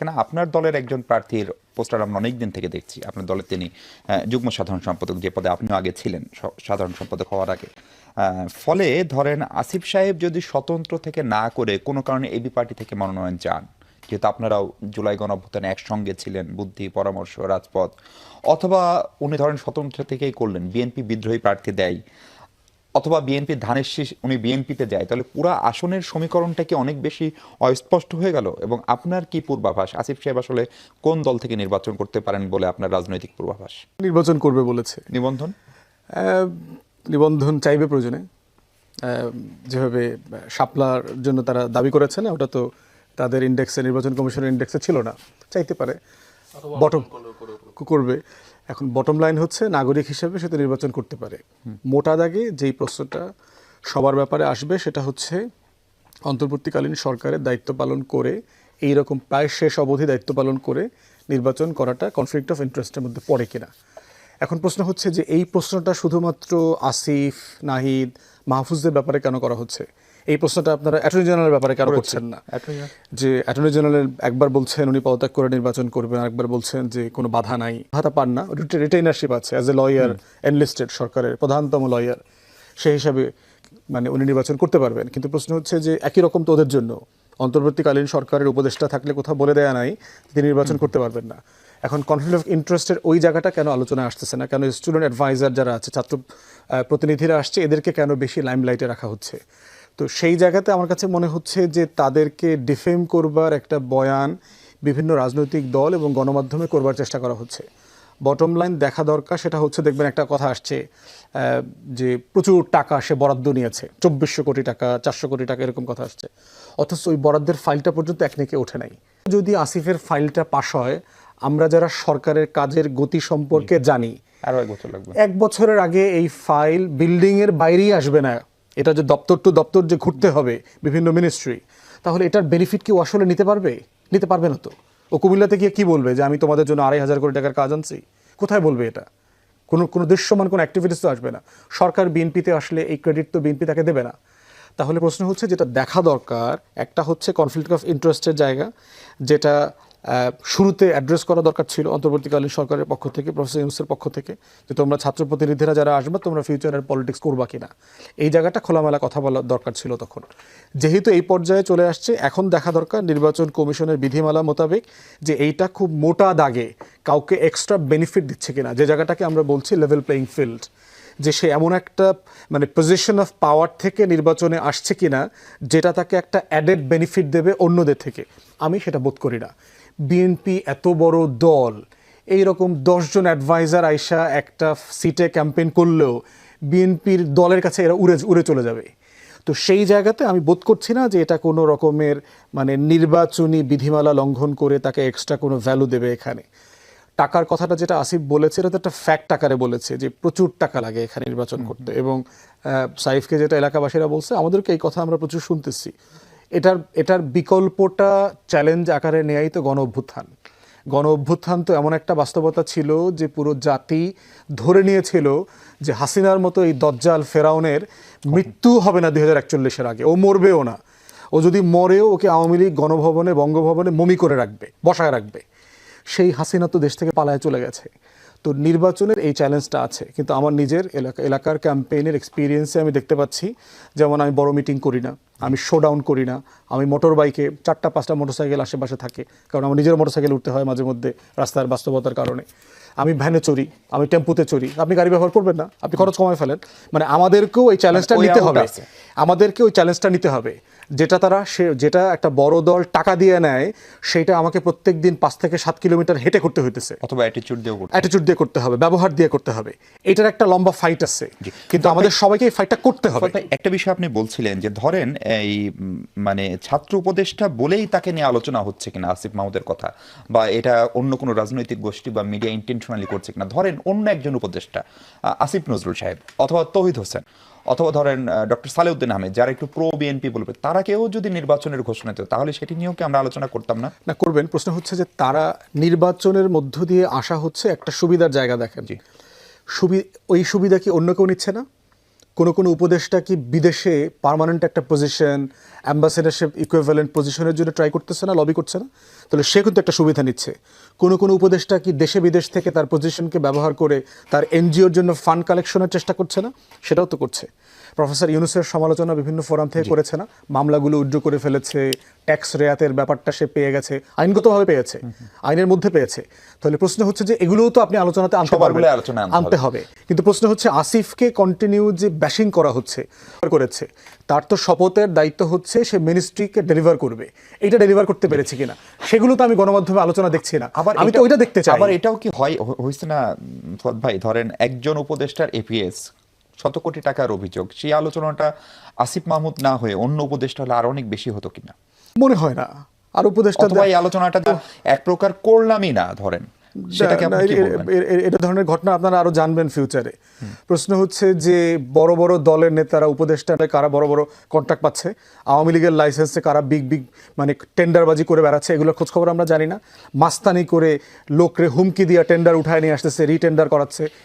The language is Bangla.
কেন আপনার দলের একজন প্রার্থীর পোস্টার আমরা অনেক দিন থেকে দেখছি। আপনার দলের তিনি যুগ্ম সাধারণ সম্পাদক যে পদে আপনিও আগে ছিলেন সাধারণ সম্পাদক হওয়ার আগে। ফলে ধরেন আসিফ সাহেব যদি স্বতন্ত্র থেকে না করে কোনো কারণে এবি পার্টি থেকে মনোনয়ন চান, যেহেতু আপনারাও জুলাই গণঅভ্যুত্থানে একসঙ্গে ছিলেন, বুদ্ধি, পরামর্শ, রাজপথ, অথবা উনি ধরেন স্বতন্ত্র থেকেই করলেন, বিএনপি বিদ্রোহী প্রার্থী দেয় অথবা বিএনপি ধানের শীষ উনি বিএনপিতে যায় তাহলে পুরো আসনের সমীকরণটা কি অনেক বেশি অস্পষ্ট হয়ে গেল? এবং আপনার কি পূর্বাভাস? আসিফ সাহেব আসলে কোন দল থেকে নির্বাচন করতে পারেন বলে আপনার রাজনৈতিক পূর্বাভাস? নির্বাচন করবে বলেছে। নিবন্ধন? নিবন্ধন চাইবে প্রয়োজনে। আহ, যেভাবে শাপলার জন্য তারা দাবি করেছে না ওটা তো তাদের ইন্ডেক্সে নির্বাচন কমিশনের ইন্ডেক্সে ছিল না চাইতে পারে। বটম করবে। এখন বটম লাইন হচ্ছে নাগরিক হিসেবে সে তো নির্বাচন করতে পারে। মোটা দাগে যেই প্রশ্নটা সবার ব্যাপারে আসবে সেটা হচ্ছে অন্তর্বর্তীকালীন সরকারের দায়িত্ব পালন করে এই রকম প্রায় শেষ অবধি দায়িত্ব পালন করে নির্বাচন করাটা কনফ্লিক্ট অফ ইন্টারেস্টের মধ্যে পড়ে কিনা। এখন প্রশ্ন হচ্ছে যে এই প্রশ্নটা শুধুমাত্র আসিফ, নাহিদ, মাহফুজদের ব্যাপারে কেন করা হচ্ছে? এই প্রশ্নটা আপনারা অ্যাটর্নি জেনারেল ব্যাপারে কেন করছেন। না। যে অ্যাটর্নি জেনারেল একবার বলছেন উনি পদত্যাগ করে নির্বাচন করবেন আরেকবার বলছেন যে কোনো বাধা নাই। বাধা পান না রিটেইনারশিপ আছে অ্যাজ এ লয়ার এনলিস্টেড সরকারের প্রধানতম লয়ার সেই হিসাবে মানে উনি নির্বাচন করতে পারবেন। কিন্তু প্রশ্ন হচ্ছে যে একই রকম তো ওদের জন্য। অন্তর্বর্তীকালীন সরকারের উপদেষ্টা থাকলে কোথাও বলে দেয়া নাই তিনি নির্বাচন করতে পারবেন না। এখন কনফ্লিক্ট অফ ইন্টারেস্টের ওই জায়গাটা কেন আলোচনায় আসতেছে না? কেন স্টুডেন্ট অ্যাডভাইজার যারা আছে ছাত্র প্রতিনিধিরা আসছে এদেরকে কেন বেশি লাইমলাইটে রাখা হচ্ছে? তো সেই জায়গাতে আমার কাছে মনে হচ্ছে যে তাদেরকে ডিফেম করবার একটা বয়ান বিভিন্ন রাজনৈতিক দল এবং গণমাধ্যমে করবার চেষ্টা করা হচ্ছে। বটম লাইন দেখা দরকার সেটা হচ্ছে দেখবেন একটা কথা আসছে যে প্রচুর টাকা সে বরাদ্দ নিয়েছে। চব্বিশশো কোটি টাকা চারশো কোটি টাকা এরকম কথা আসছে। অথচ ওই বরাদ্দের ফাইলটা পর্যন্ত একদিকে ওঠে নাই। যদি আসিফের ফাইলটা পাশ হয় আমরা যারা সরকারের কাজের গতি সম্পর্কে জানি আরও এক বছর লাগবে। এক বছরের আগে এই ফাইল বিল্ডিংয়ের বাইরেই আসবে না। এটা যে দপ্তর টু দপ্তর যে ঘুরতে হবে বিভিন্ন মিনিস্ট্রি তাহলে এটার বেনিফিট কি আসলে নিতে পারবে? নিতে পারবে না তো। ও কুমিল্লাতে গিয়ে কি বলবে যে, আমি তোমাদের জন্য আড়াই হাজার কোটি টাকার কাজ আনছি কোথায় বলবে এটা? কোনো কোনো দৃশ্যমান, কোনো অ্যাক্টিভিটিস তো আসবে না। সরকার বিএনপিতে আসলে এই ক্রেডিট তো বিএনপি তাকে দেবে না। তাহলে প্রশ্ন হচ্ছে, যেটা দেখা দরকার, একটা হচ্ছে কনফ্লিক্ট অফ ইন্টারেস্টের জায়গা, যেটা শুরুতে অ্যাড্রেস করা দরকার ছিল অন্তর্বর্তীকালীন সরকারের পক্ষ থেকে প্রফেসর ইউনুসের পক্ষ থেকে, যে তোমরা ছাত্র প্রতিনিধিরা যারা আসবে, তোমরা ফিউচারের পলিটিক্স করবা কিনা। এই জায়গাটা খোলামেলা কথা বলা দরকার ছিল তখন। যেহেতু এই পর্যায়ে চলে আসছে, এখন দেখা দরকার নির্বাচন কমিশনের বিধিমালা মোতাবেক যে এইটা খুব মোটা দাগে কাউকে এক্সট্রা বেনিফিট দিচ্ছে কিনা। যে জায়গাটাকে আমরা বলছি লেভেল প্লেইং ফিল্ড যে সে এমন একটা মানে পজিশন অফ পাওয়ার থেকে নির্বাচনে আসছে কিনা, যেটা তাকে একটা অ্যাডেড বেনিফিট দেবে অন্যদের থেকে। আমি সেটা বোধ করি না। বিএনপি এত বড় দল এই রকম দশজন অ্যাডভাইজার আইসা একটা সিটে ক্যাম্পেইন করলেও বিএনপির দলের কাছে এরা উড়ে উড়ে চলে যাবে। তো সেই জায়গাতে আমি বোধ করছি না যে এটা কোনো রকমের মানে নির্বাচনী বিধিমালা লঙ্ঘন করে তাকে এক্সট্রা কোনো ভ্যালু দেবে এখানে। টাকার কথাটা যেটা আসিফ বলেছে এটা তো একটা ফ্যাক্ট আকারে বলেছে যে প্রচুর টাকা লাগে এখানে নির্বাচন করতে এবং সাইফকে যেটা এলাকাবাসীরা বলছে আমাদেরকে এই কথা আমরা প্রচুর শুনতেছি। এটার এটার বিকল্পটা চ্যালেঞ্জ আকারে নেয়াই তো গণ অভ্যুত্থান গণ অভ্যুত্থান তো এমন একটা বাস্তবতা ছিল যে পুরো জাতি ধরে নিয়েছিল যে হাসিনার মতো এই দজ্জাল ফেরাউনের মৃত্যু হবে না দুই হাজার একচল্লিশের আগে। ও মরবেও না। ও যদি মরেও ওকে আওয়ামী লীগ গণভবনে, বঙ্গভবনে মমি করে রাখবে, বসায় রাখবে। সেই হাসিনা তো দেশ থেকে পালায় চলে গেছে। তো নির্বাচনের এই চ্যালেঞ্জটা আছে। কিন্তু আমার নিজের এলাকা, এলাকার ক্যাম্পেইনের এক্সপিরিয়েন্সে আমি দেখতে পাচ্ছি, যেমন আমি বড় মিটিং করি না। আমি শো ডাউন করি না। আমি মোটর বাইকে চারটা পাঁচটা মোটরসাইকেল আশেপাশে থাকে। কারণ আমার নিজের মোটরসাইকেল উঠতে হয় মাঝে মধ্যে রাস্তার বাস্তবতার কারণে। আমি ভ্যানে চড়ি আমি টেম্পুতে চড়ি। আপনি গাড়ি ব্যবহার করবেন না আপনি খরচ কমায় ফেলেন। মানে আমাদেরকেও এই চ্যালেঞ্জটা নিতে হবে। আমাদেরকে ওই চ্যালেঞ্জটা নিতে হবে। যেটা তারা সে যেটা একটা বড় দল টাকা দিয়ে নেয় সেটা আমাকে প্রত্যেক দিন পাঁচ থেকে সাত কিলোমিটার হেঁটে করতে হইতেছে। অথবা অ্যাটিচিউড দিয়েও করতে অ্যাটিটিউড দিয়ে করতে হবে ব্যবহার দিয়ে করতে হবে। এটার একটা লম্বা ফাইট আছে। কিন্তু আমাদের সবাইকে এই ফাইটটা করতে হবে। একটা বিষয় আপনি বলছিলেন যে ধরেন এই মানে ছাত্র উপদেষ্টা বলেই তাকে নিয়ে আলোচনা হচ্ছে কিনা আসিফ মাহমুদের কথা বা এটা অন্য কোনো রাজনৈতিক গোষ্ঠী বা মিডিয়া ইন্টেনশনালি করছে কিনা। ধরেন অন্য একজন উপদেষ্টা আসিফ নজরুল সাহেব অথবা তৌহিদ হোসেন অথবা ধরেন ডক্টর সালেউদ্দিন আহমেদ যারা একটু প্রো বিএনপি বলবে তারা কেউ যদি নির্বাচনের ঘোষণা দিত তাহলে সেটি নিয়েও কি আমরা আলোচনা করতাম না? না করবেন। প্রশ্ন হচ্ছে যে তারা নির্বাচনের মধ্য দিয়ে আসা হচ্ছে একটা সুবিধার জায়গা দেখেন। জি। সুবি ওই সুবিধা কি অন্য কেউ নিচ্ছে না? কোনো কোনো উপদেষ্টা কি বিদেশে পারমানেন্ট একটা পজিশন অ্যাম্বাসেডারশিপ ইকুইভ্যালেন্ট পজিশনের জন্য ট্রাই করতেছে না লবি করছে না। তাহলে সে কিন্তু একটা সুবিধা নিচ্ছে। কোনো কোনো উপদেষ্টা কি দেশে বিদেশ থেকে তার পজিশনকে ব্যবহার করে তার এনজিওর জন্য ফান্ড কালেকশনের চেষ্টা করছে না? সেটাও তো করছে। প্রফেসর ইউনুসের সমালোচনা বিভিন্ন ফোরাম থেকে করেছে না? মামলাগুলো উজ্জ্ব করে ফেলেছে ট্যাক্স রেয়াতের ব্যাপারটা সে পেয়ে গেছে আইনগতভাবে পেয়েছে আইনের মধ্যে পেয়েছে। তাহলে প্রশ্ন হচ্ছে যে এগুলোও তো আপনি আলোচনাতে আনতে পারবেন। আনতে হবে। কিন্তু প্রশ্ন হচ্ছে আসিফকে কন্টিনিউ যে ব্যাশিং করা হচ্ছে করেছে তার তো শপথের দায়িত্ব হচ্ছে সে মিনিস্ট্রিকে ডেলিভার করবে। এটা ডেলিভার করতে পেরেছে কিনা? সেগুলো তো আমি গণমাধ্যমে আলোচনা দেখছি না। আবার আমি তো ওইটা দেখতে চাই। আবার এটাও কি হয়? হয়েছে না ফুয়াদ ভাই ধরেন একজন উপদেষ্টার এপিএস শত কোটি টাকার অভিযোগ সেই আলোচনাটা আসিফ মাহমুদ না হয়ে অন্য উপদেষ্টা হলে আরও অনেক বেশি হতো কিনা? মনে হয় না। আর উপদেষ্টা আলোচনাটা তো এক প্রকার করলামই না ধরেন। এটা ধরনের ঘটনা আপনারা আরও জানবেন ফিউচারে প্রশ্ন হচ্ছে যে বড় বড় দলের নেতারা উপদেষ্টা কারা বড় বড় কন্ট্রাক্ট পাচ্ছে? আওয়ামী লীগের লাইসেন্সে কারা বিগ বিগ মানে টেন্ডারবাজি করে বেড়াচ্ছে? এগুলোর খোঁজ খবর আমরা জানি না। মাস্তানি করে লোকরে হুমকি দিয়ে টেন্ডার উঠায় নিয়ে আসতেছে রিটেন্ডার করাচ্ছে।